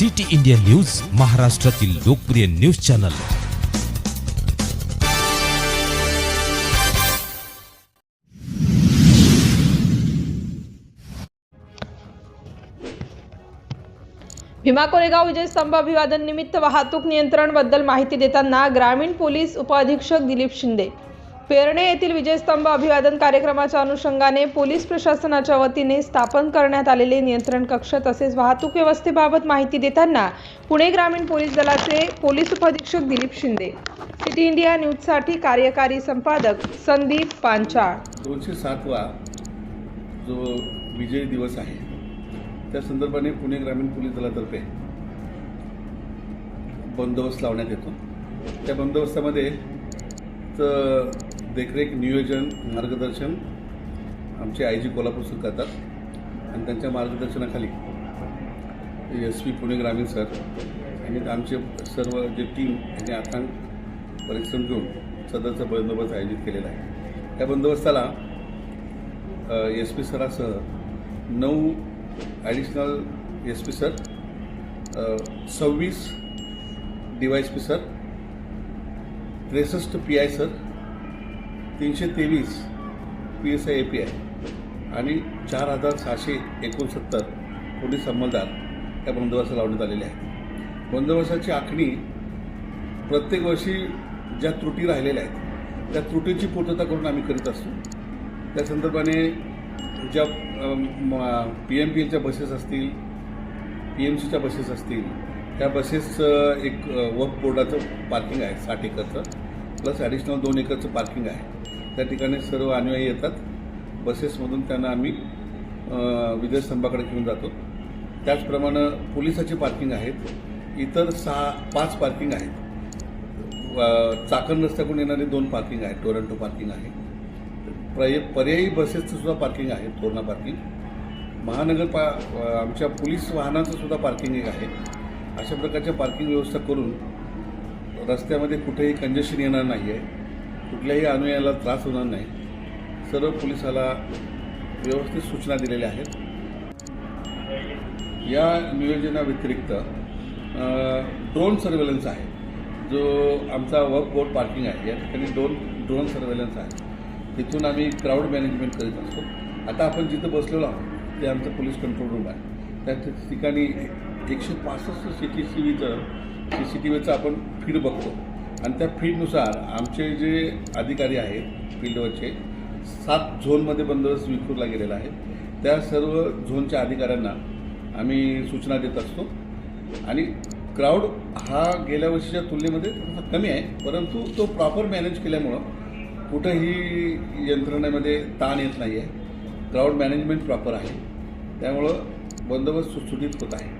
City India news महाराष्ट्रातील लोकप्रिय news channel. Bhima Koregaon विजय स्तंभ अभिवादन निमित्त वाहतूक नियंत्रणबद्दल माहिती देताना ग्रामीण पोलीस उपअधीक्षक दिलीप शिंदे. पेरणे येथील विजयस्तंभ अभिवादन कार्यक्रमाच्या अनुषंगाने पोलीस प्रशासनाच्या वतीने स्थापन करण्यात आलेले नियंत्रण कक्ष तसेच वाहतूक व्यवस्थेबाबत माहिती देताना पुणे ग्रामीण पोलीस दलाचे पोलीस उपअधीक्षक दिलीप शिंदे सिटी इंडिया न्यूजसाठी कार्यकारी संपादक संदीप पांचाळ. दोनशे सातवा जो विजय दिवस आहे त्या संदर्भाने पुणे ग्रामीण पोलीस दलातर्फे बंदोबस्त लावण्यात येतो. त्या बंदोबस्तामध्ये देखरेख नियोजन मार्गदर्शन आमचे आय जी कोल्हापूर करतात आणि त्यांच्या मार्गदर्शनाखाली एस पी पुणे ग्रामीण सर आणि आमचे सर्व जे टीम यांनी आकांक परिश्रम घेऊन सदरचा बंदोबस्त आयोजित केलेला आहे. त्या बंदोबस्ताला एस पी सरासह नऊ ॲडिशनल एस पी सर सव्वीस D Y S P sir त्रेसष्ट पी आय सर तीनशे तेवीस P S I A P I आणि चार हजार सहाशे एकोणसत्तर पोलीस अंमलदार या बंदोबस्त लावण्यात आलेले आहेत. बंदोबस्ताची आखणी प्रत्येक वर्षी ज्या त्रुटी राहिलेल्या आहेत त्या त्रुटीची पूर्तता करून आम्ही करीत असतो. त्या संदर्भाने ज्या पी एम पी एलच्या बसेस असतील पी एम सीच्या बसेस असतील त्या बसेस एक वर्क बोर्डाचं पार्किंग आहे साठ एकरचं. प्लस ॲडिशनल दोन एकरचं पार्किंग आहे. त्या ठिकाणी सर्व अनुयायी येतात. बसेसमधून त्यांना आम्ही अ, विजयस्तंभाकडे घेऊन जातो. त्याचप्रमाणे पोलिसाची पार्किंग आहेत. इतर सहा पाच पार्किंग आहेत. चाकण रस्त्याकडून येणारे दोन पार्किंग आहेत. टोरंटो पार्किंग आहे. पर्य पर्यायी बसेसचं सुद्धा पार्किंग आहे. तोरणा पार्किंग. महानगर पा आमच्या पोलीस वाहनाचं सुद्धा पार्किंग एक आहे. अशा प्रकारच्या पार्किंग व्यवस्था करून रस्त्यामध्ये कुठेही कंजेशन येणार नाही आहे कुठल्याही अनुयायाला त्रास होणार नाही. सर्व पोलिसाला व्यवस्थित सूचना दिलेल्या आहेत. या नियोजनाव्यतिरिक्त ड्रोन सर्वेलन्स आहे. जो आमचा वर्क बोर्ड पार्किंग आहे. या ठिकाणी दोन ड्रोन सर्वेलन्स आहे. तिथून आम्ही क्राऊड मॅनेजमेंट करीत असतो. आता आपण जिथं बसलेलो आहोत ते आमचं पोलीस कंट्रोल रूम आहे. त्या ठिकाणी एकशे पासष्ट सी टी सी व्हीचं सी सी टी व्हीचं आपण फीड बघतो. आणि त्या फीडनुसार आमचे जे अधिकारी आहेत फील्डवरचे सात झोनमध्ये बंदोबस्त विखुरला गेलेला आहे. त्या सर्व झोनच्या अधिकाऱ्यांना आम्ही सूचना देत असतो. आणि क्राऊड हा गेल्या वर्षीच्या तुलनेमध्ये थोडासा कमी आहे परंतु तो प्रॉपर मॅनेज केल्यामुळं कुठंही यंत्रणेमध्ये ताण येत नाही आहे क्राऊड मॅनेजमेंट प्रॉपर आहे. त्यामुळं बंदोबस्त सुटसुटीत होत आहे.